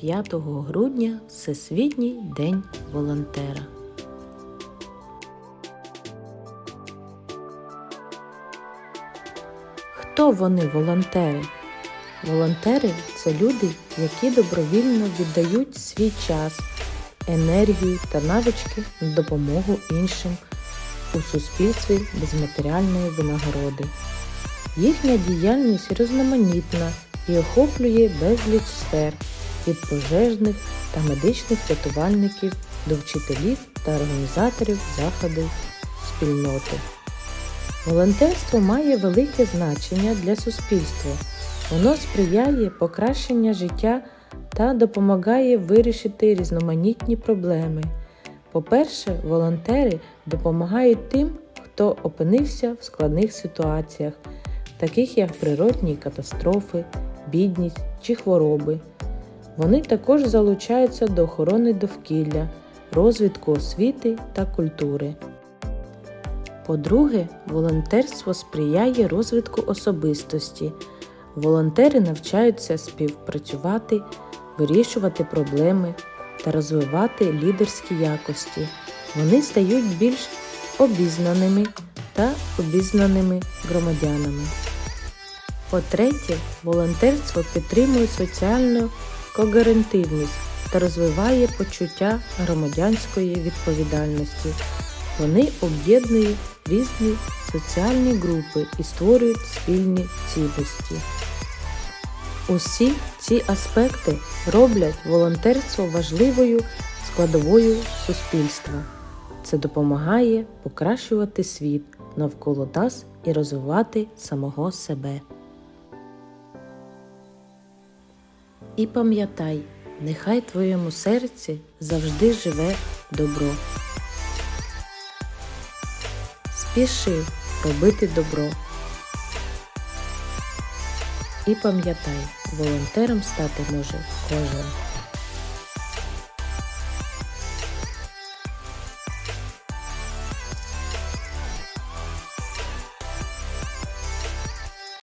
5 грудня Всесвітній день волонтера. Хто вони волонтери? Волонтери це люди, які добровільно віддають свій час, енергію та навички на допомогу іншим у суспільстві без матеріальної винагороди. Їхня діяльність різноманітна і охоплює безліч сфер від пожежних та медичних рятувальників до вчителів та організаторів заходів спільноти. Волонтерство має велике значення для суспільства. Воно сприяє покращенню життя та допомагає вирішити різноманітні проблеми. По-перше, волонтери допомагають тим, хто опинився в складних ситуаціях, таких як природні катастрофи, бідність чи хвороби. Вони також залучаються до охорони довкілля, розвитку освіти та культури. По-друге, волонтерство сприяє розвитку особистості. Волонтери навчаються співпрацювати, вирішувати проблеми та розвивати лідерські якості. Вони стають більш обізнаними та обізнаними громадянами. По-третє, волонтерство підтримує соціальну когерентивність та розвиває почуття громадянської відповідальності. Вони об'єднують різні соціальні групи і створюють спільні цінності. Усі ці аспекти роблять волонтерство важливою складовою суспільства. Це допомагає покращувати світ навколо нас і розвивати самого себе. І пам'ятай, нехай твоєму серці завжди живе добро. Спіши робити добро. І пам'ятай, волонтером стати може кожен.